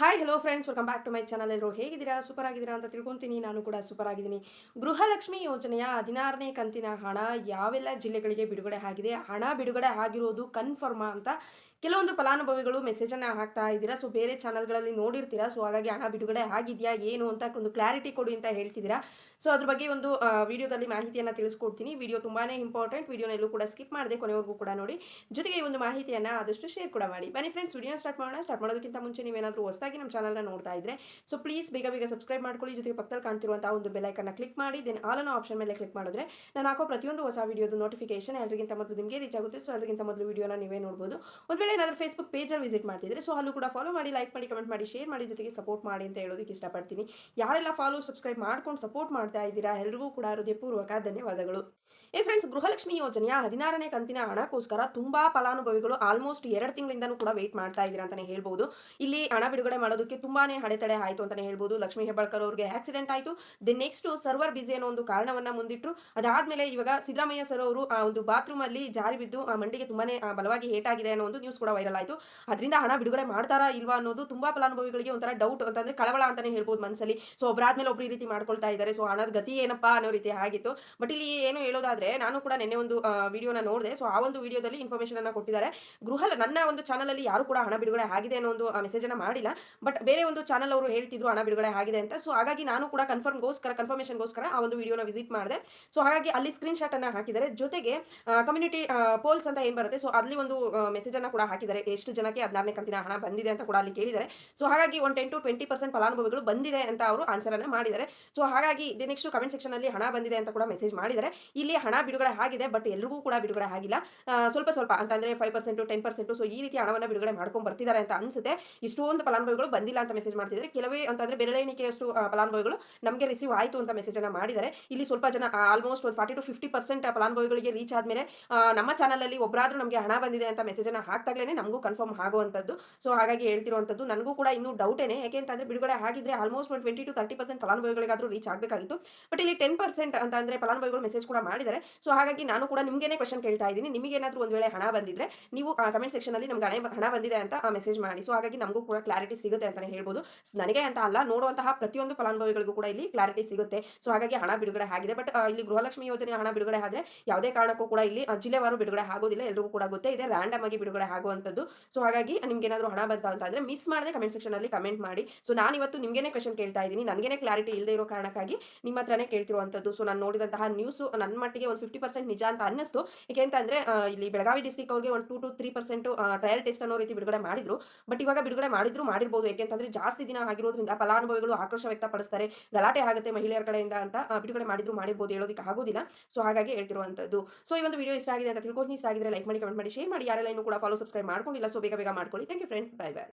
Hi hello friends welcome back to my channel ಎಲ್ಲರೂ ಹೇಗಿದ್ದೀರಾ? Super ಆಗಿದ್ದೀರಾ ಅಂತ ತಿಳ್ಕೊತೀನಿ. ನಾನು ಕೂಡ ಸೂಪರ್ ಆಗಿದ್ದೀನಿ. ಗೃಹಲಕ್ಷ್ಮಿ ಯೋಜನೆಯ ಹದಿನಾರನೇ ಕಂತಿನ ಹಣ ಯಾವೆಲ್ಲ ಜಿಲ್ಲೆಗಳಿಗೆ ಬಿಡುಗಡೆ ಆಗಿದೆ? ಹಣ ಬಿಡುಗಡೆ ಆಗಿರೋದು ಕನ್ಫರ್ಮಾ ಅಂತ ಕೆಲವೊಂದು ಫಲಾನುಭವಿಗಳು ಮೆಸೇಜನ್ನು ಹಾಕ್ತಾ ಇದ್ದೀರಾ? ಸೊ ಬೇರೆ ಚಾನಲ್ಗಳಲ್ಲಿ ನೋಡಿರ್ತೀರಾ? ಸೊ ಹಾಗಾಗಿ ಹಣ ಬಿಡುಗಡೆ ಆಗಿದೆಯಾ? ಏನು ಅಂತ ಒಂದು ಕ್ಲಾರಿಟಿ ಕೊಡಿ ಅಂತ ಹೇಳ್ತಿದ್ದೀರಾ? ಸೊ ಅದ್ರ ಬಗ್ಗೆ ಒಂದು ವಿಡಿಯೋದಲ್ಲಿ ಮಾಹಿತಿಯನ್ನು ತಿಳಿಸ್ಕೊಡ್ತೀನಿ. ವಿಡಿಯೋ ತುಂಬಾ ಇಂಪಾರ್ಟೆಂಟ್ ವಿಡಿಯೋನ ಎಲ್ಲೂ ಕೂಡ ಸ್ಕಿಪ್ ಮಾಡಿದೆ ಕೊನೆವರೆಗೂ ಕೂಡ ನೋಡಿ. ಜೊತೆಗೆ ಈ ಒಂದು ಮಾಹಿತಿಯನ್ನ ಆದಷ್ಟು ಶೇರ್ ಕೂಡ ಮಾಡಿ. ಬನ್ನಿ ಫ್ರೆಂಡ್ಸ್ ವಿಡಿಯೋ ಸ್ಟಾರ್ಟ್ ಮಾಡೋಣ. ಸ್ಟಾರ್ಟ್ ಮಾಡೋದಕ್ಕಿಂತ ಮುಂಚೆ ನೀವೇನಾದರೂ ಹೊಸದಾಗಿ ನಮ್ಮ ಚಾನಲ್ನ ನೋಡ್ತಾ ಇದ್ರೆ ಸೊ ಪ್ಲೀಸ್ ಬೇಗ ಬೇಗ ಸಬ್ಸ್ಕ್ರೈಬ್ ಮಾಡ್ಕೊಳ್ಳಿ. ಜೊತೆಗೆ ಪಕ್ಕದಲ್ಲಿ ಕಾಣ್ತಿರುವಂತಹ ಒಂದು ಬೆಲೈಕನ್ನ ಕ್ಲಿಕ್ ಮಾಡಿ. ದೆನ್ ಆಲ್ ಅನ್ನೋ ಆಪ್ಷನ್ ಮೇಲೆ ಕ್ಲಿಕ್ ಮಾಡಿದ್ರೆ ನಾನು ಹಾಕೋ ಪ್ರತಿಯೊಂದು ಹೊಸ ವಿಡಿಯೋದು ನೋಟಿಫಿಕೇಶನ್ ಎಲ್ಲರಿಗಿಂತ ಮೊದಲು ನಿಮಗೆ ರೀಚ್ ಆಗುತ್ತೆ. ಸೊ ಅದಕ್ಕಿಂತ ಮೊದಲು ವಿಡಿಯೋನ ನೀವೇ ನೋಡ್ಬೋದು. ಒಂದು ಏನಾದರೂ ಫೇಸ್ಬುಕ್ ಪೇಜಲ್ಲಿ ವಿಸಿಟ್ ಮಾಡ್ತಿದ್ರೆ ಸೊ ಅಲ್ಲೂ ಕೂಡ ಫಾಲೋ ಮಾಡಿ ಲೈಕ್ ಮಾಡಿ ಕಮೆಂಟ್ ಮಾಡಿ ಶೇರ್ ಮಾಡಿ ಜೊತೆಗೆ ಸಪೋರ್ಟ್ ಮಾಡಿ ಅಂತ ಹೇಳೋದಕ್ಕೆ ಇಷ್ಟಪಡ್ತೀನಿ. ಯಾರೆಲ್ಲ ಫಾಲೋ ಸಬ್ಸ್ಕ್ರೈಬ್ ಮಾಡ್ಕೊಂಡು ಸಪೋರ್ಟ್ ಮಾಡ್ತಾ ಇದ್ದೀರಾ, ಎಲ್ರಿಗೂ ಕೂಡ ಹೃದಯಪೂರ್ವಕ ಧನ್ಯವಾದಗಳು. ಎಸ್ ಫ್ರೆಂಡ್ಸ್ ಗೃಹಲಕ್ಷ್ಮಿ ಯೋಜನೆಯ ಹದಿನಾರನೇ ಕಂತಿನ ಹಣಕ್ಕೋಸ್ಕರ ತುಂಬಾ ಫಲಾನುಭವಿಗಳು ಆಲ್ಮೋಸ್ಟ್ ಎರಡು ತಿಂಗಳಿಂದನೂ ಕೂಡ ವೇಟ್ ಮಾಡ್ತಾ ಇದ್ದೀರಾ ಅಂತಾನೆ ಹೇಳ್ಬೋದು. ಇಲ್ಲಿ ಹಣ ಬಿಡುಗಡೆ ಮಾಡೋದಕ್ಕೆ ತುಂಬಾನೇ ಹಡೆತಡೆ ಆಯಿತು ಅಂತಾನೆ ಹೇಳ್ಬೋದು. ಲಕ್ಷ್ಮೀ ಹೆಬ್ಬಾಳ್ಕರ್ ಅವರಿಗೆ ಆಕ್ಸಿಡೆಂಟ್ ಆಯಿತು. ದೆನ್ ನೆಕ್ಸ್ಟ್ ಸರ್ವರ್ ಬಿಸಿ ಅನ್ನೋ ಒಂದು ಕಾರಣವನ್ನ ಮುಂದಿಟ್ಟು ಅದಾದ್ಮೇಲೆ ಇವಾಗ ಸಿದ್ದರಾಮಯ್ಯ ಸರ್ ಅವರು ಆ ಒಂದು ಬಾತ್ರೂಮ್ ಅಲ್ಲಿ ಜಾರಿ ಬಿದ್ದು ಆ ಮಂಡಿಗೆ ತುಂಬಾನೇ ಬಲವಾಗಿ ಹೇಟ್ ಆಗಿದೆ ಅನ್ನೋ ಒಂದು ನ್ಯೂಸ್ ಕೂಡ ವೈರಲ್ ಆಯಿತು. ಅದರಿಂದ ಹಣ ಬಿಡುಗಡೆ ಮಾಡ್ತಾರಾ ಇಲ್ವಾ ಅನ್ನೋದು ತುಂಬಾ ಫಲಾನುಭವಿಗಳಿಗೆ ಒಂಥರ ಡೌಟ್ ಅಂತಂದ್ರೆ ಕಳವಳ ಅಂತಾನೆ ಹೇಳ್ಬೋದು ಮನಸ್ಸಲ್ಲಿ ಸೊ ಒಬ್ಬರಾದ್ಮೇಲೆ ಒಬ್ರು ಈ ರೀತಿ ಮಾಡ್ಕೊಳ್ತಾ ಇದ್ದಾರೆ. ಸೊ ಹಣದ ಗತಿ ಏನಪ್ಪಾ ಅನ್ನೋ ರೀತಿ ಆಗಿತ್ತು. ಬಟ್ ಇಲ್ಲಿ ಏನು ಹೇಳೋದಾದ್ರೆ ನಾನು ಕೂಡ ನಿನ್ನೆ ಒಂದು ವಿಡಿಯೋನ ನೋಡಿದೆ. ಸೊ ಆ ಒಂದು ವಿಡಿಯೋದಲ್ಲಿ ಇನ್ಫಾರ್ಮೇಶನ್ ಅನ್ನ ಕೊಟ್ಟಿದ್ದಾರೆ. ಗೃಹ, ನನ್ನ ಒಂದು ಚಾನಲ್ ಅಲ್ಲಿ ಯಾರು ಕೂಡ ಹಣ ಬಿಡುಗಡೆ ಆಗಿದೆ ಅನ್ನೋ ಒಂದು ಮೆಸೇಜ್ ಅನ್ನ ಮಾಡಿಲ್ಲ. ಬಟ್ ಬೇರೆ ಒಂದು ಚಾನಲ್ ಅವರು ಹೇಳ್ತಿದ್ರು ಹಣ ಬಿಡುಗಡೆ ಆಗಿದೆ ಅಂತ. ಸೊ ಹಾಗಾಗಿ ನಾನು ಕೂಡ ಕನ್ಫರ್ಮ್ಗೋಸ್ಕರ ಕನ್ಫರ್ಮೇಷನ್ಗೋಸ್ಕರ ಆ ಒಂದು ವಿಡಿಯೋನ ವಿಸಿಟ್ ಮಾಡಿದೆ. ಸೊ ಹಾಗಾಗಿ ಅಲ್ಲಿ ಸ್ಕ್ರೀನ್ ಶಾಟ್ ಅನ್ನ ಹಾಕಿದ್ದಾರೆ. ಜೊತೆಗೆ ಕಮ್ಯುನಿಟಿ ಪೋಲ್ಸ್ ಅಂತ ಏನ್ ಬರುತ್ತೆ? ಸೊ ಅಲ್ಲಿ ಒಂದು ಮೆಸೇಜ್ ಅನ್ನ ಕೂಡ ಹಾಕಿದ್ದಾರೆ. ಎಷ್ಟು ಜನಕ್ಕೆ ಹದಿನಾರನೇ ಕಂತಿನ ಹಣ ಬಂದಿದೆ ಅಂತ ಕೂಡ ಅಲ್ಲಿ ಕೇಳಿದ್ದಾರೆ. ಸೊ ಹಾಗಾಗಿ ಒಂದು ಟೆನ್ ಟು ಟ್ವೆಂಟಿ ಪರ್ಸೆಂಟ್ ಫಲಾನುಭವಿಗಳು ಬಂದಿದೆ ಅಂತ ಅವರು ಆನ್ಸರ್ ಅನ್ನ ಮಾಡಿದ್ದಾರೆ. ಸೊ ಹಾಗಾಗಿ ನೆಕ್ಸ್ಟ್ ಕಮೆಂಟ್ ಸೆಕ್ಷನ್ ಅಲ್ಲಿ ಹಣ ಬಂದಿದೆ ಅಂತ ಕೂಡ ಮೆಸೇಜ್ ಮಾಡಿದ್ದಾರೆ. ಇಲ್ಲಿ ಬಿಡುಗಡೆ ಆಗಿದೆ, ಬಟ್ ಎಲ್ರಿಗೂ ಕೂಡ ಬಿಡುಗಡೆ ಆಗಿಲ್ಲ. ಸ್ವಲ್ಪ ಸ್ವಲ್ಪ ಅಂತಂದ್ರೆ five percent ten percent so ಈ ರೀತಿ ಹಣವನ್ನು ಬಿಡುಗಡೆ ಮಾಡ್ಕೊಂಡು ಬರ್ತಿದ್ದಾರೆ ಅಂತ ಅನ್ಸುತ್ತೆ. ಇಷ್ಟೊಂದು ಫಲಾನುಭವಿಗಳು ಬಂದಿಲ್ಲ ಅಂತ ಮೆಸೇಜ್ ಮಾಡ್ತಿದ್ದಾರೆ. ಕೆಲವೇ ಅಂತಂದ್ರೆ ಬೆರಳೆಣಿಕೆಯಷ್ಟು ಫಲಾನುಭವಿಗಳು ನಮಗೆ ರಿಸೀವ್ ಆಯಿತು ಅಂತ ಮೆಸೇಜ್ ಅನ್ನ ಮಾಡಿದ್ದಾರೆ. ಇಲ್ಲಿ ಸ್ವಲ್ಪ ಜನ ಆಲ್ಮೋಸ್ಟ್ ಒಂದು ಫಾರ್ಟಿ ಟು ಫಿಫ್ಟಿ ಪರ್ಸೆಂಟ್ ಫಲಾನುಭವಿಗಳಿಗೆ ರೀಚ್ ಆದ್ಮೇಲೆ ನಮ್ಮ ಚಾನಲಲ್ಲಿ ಒಬ್ಬರಾದ್ರೂ ನಮಗೆ ಹಣ ಬಂದಿದೆ ಅಂತ ಮೆಸೇಜ್ ಅನ್ನ ಹಾಕ್ತಾಗ್ಲೇ ನಮಗೂ ಕನ್ಫರ್ಮ್ ಆಗುವಂಥದ್ದು. ಸೊ ಹಾಗಾಗಿ ಹೇಳ್ತಿರುವಂಥದ್ದು ನನಗೂ ಕೂಡ ಇನ್ನೂ ಡೌಟೇನೆ ಯಾಕೆ ಅಂತಂದ್ರೆ ಬಿಡುಗಡೆ ಆಗಿದ್ರೆ ಆಲ್ಮೋಸ್ಟ್ ಒಂದು ಟ್ವೆಂಟಿ ಟು ತರ್ಟಿ ಪರ್ಸೆಂಟ್ ಫಲಾನುಭವಿಗಳಿಗಾದ್ರೂ ರೀಚ್ ಆಗಬೇಕಾಗಿತ್ತು. ಬಟ್ ಇಲ್ಲಿ ಟೆನ್ ಪರ್ಸೆಂಟ್ ಅಂತ ಫಲಾನುಭವಿಗಳು ಮೆಸೇಜ್ ಕೂಡ ಮಾಡಿದ್ದಾರೆ. ಸೊ ಹಾಗಾಗಿ ನಾನು ಕೂಡ ನಿಮಗೇನೆ ಕ್ವಶನ್ ಕೇಳ್ತಾ ಇದ್ದೀನಿ. ನಿಮಗೆ ಏನಾದರೂ ಒಂದು ವೇಳೆ ಹಣ ಬಂದಿದ್ರೆ ನೀವು ಕಮೆಂಟ್ ಸೆಕ್ಷನ್ ಅಲ್ಲಿ ನಮ್ಗೆ ಹಣ ಹಣ ಬಂದಿದೆ ಅಂತ ಮೆಸೇಜ್ ಮಾಡಿ. ಸೊ ಹಾಗಾಗಿ ನಮಗೂ ಕೂಡ ಕ್ಲಾರಿಟಿ ಸಿಗುತ್ತೆ ಅಂತಾನೆ ಹೇಳ್ಬೋದು. ನನಗೆ ಅಂತ ಅಲ್ಲ, ನೋಡುವಂತಹ ಪ್ರತಿಯೊಂದು ಫಲಾನುಭವಿಗಳಿಗೂ ಕೂಡ ಇಲ್ಲಿ ಕ್ಲಾರಿಟಿ ಸಿಗುತ್ತೆ. ಸೊ ಹಾಗಾಗಿ ಹಣ ಬಿಡುಗಡೆ ಆಗಿದೆ. ಬಟ್ ಇಲ್ಲಿ ಗೃಹಲಕ್ಷ್ಮಿ ಯೋಜನೆ ಹಣ ಬಿಡುಗಡೆ ಆದ್ರೆ ಯಾವುದೇ ಕಾರಣಕ್ಕೂ ಕೂಡ ಇಲ್ಲಿ ಜಿಲ್ಲೆವಾರು ಬಿಡುಗಡೆ ಆಗೋದಿಲ್ಲ. ಎಲ್ರಿಗೂ ಕೂಡ ಗೊತ್ತೇ ಇದೆ. ರ್ಯಾಂಡಮ್ ಆಗಿ ಬಿಡುಗಡೆ ಆಗುವಂಥದ್ದು. ಸೊ ಹಾಗಾಗಿ ನಿಮ್ಗೆ ಏನಾದರೂ ಹಣ ಬಂತ ಅಂತಂದ್ರೆ ಮಿಸ್ ಮಾಡದೆ ಕಮೆಂಟ್ ಸೆಕ್ಷನ್ ಅಲ್ಲಿ ಕಮೆಂಟ್ ಮಾಡಿ. ಸೊ ನಾನು ಇವತ್ತು ನಿಮಗೆ ಕ್ವಶನ್ ಕೇಳ್ತಾ ಇದ್ದೀನಿ. ನನಗೇನೆ ಕ್ಲಾರಿಟಿ ಇಲ್ಲದೆ ಇರೋ ಕಾರಣಕ್ಕಾಗಿ ನಿಮ್ಮ ಹತ್ರನೇ ಕೇಳ್ತಿರುವಂಥದ್ದು. ಸೊ ನಾನು ನೋಡಿದಂತಹ ನ್ಯೂಸ್ ನನ್ನ ಮಟ್ಟಿಗೆ ಒಂದು ಫಿಫ್ಟಿ ಪರ್ಸೆಂಟ್ ನಿಜ ಅಂತ ಅನ್ನಿಸ್ತು. ಯಾಕೆಂತಂದ್ರೆ ಇಲ್ಲಿ ಬೆಳಗಾವಿ ಡಿಸ್ಟಿಕ್ ಅವ್ರಿಗೆ ಒಂದು two to three percent trial test ಅನ್ನೋ ರೀತಿ ಬಿಡುಗಡೆ ಮಾಡಿದ್ರು. ಬಟ್ ಇವಾಗ ಬಿಡುಗಡೆ ಮಾಡಿದ್ರು ಮಾಡಿರ್ಬೋದು. ಏಕೆಂತಂದ್ರೆ ಜಾಸ್ತಿ ದಿನ ಆಗಿರೋದ್ರಿಂದ ಫಲಾನುಭವಿಗಳು ಆಕ್ರೋಶ ವ್ಯಕ್ತಪಡಿಸ್ತಾರೆ. ಗಲಾಟೆ ಆಗುತ್ತೆ ಮಹಿಳೆಯರ ಕಡೆಯಿಂದ ಅಂತ ಬಿಡುಗಡೆ ಮಾಡಿದ್ರು ಮಾಡಿರ್ಬೋದು ಹೇಳೋದಕ್ಕೆ ಆಗೋದಿಲ್ಲ. ಸೊ ಹಾಗಾಗಿ ಹೇಳ್ತಿರುವಂತದ್ದು ಸೊ ಈ ಒಂದು ವಿಡಿಯೋ ಇಷ್ಟ ಆಗಿದೆ ಅಂತ ತಿಳ್ಕೊಂಡು ಇಷ್ಟ ಆಗಿದ್ರೆ ಲೈಕ್ ಮಾಡಿ ಕಮೆಂಟ್ ಮಾಡಿ ಶೇರ್ ಮಾಡಿ. ಯಾರೆಲ್ಲ ಇನ್ನೂ ಕೂಡ ಫಾಲೋ ಸಬ್ಸ್ಕ್ರೈಬ್ ಮಾಡ್ಕೊಂಡಿಲ್ಲ ಸೊ ಬೇಗ ಬೇಗ ಮಾಡ್ಕೊಳ್ಳಿ. Thank you friends bye bye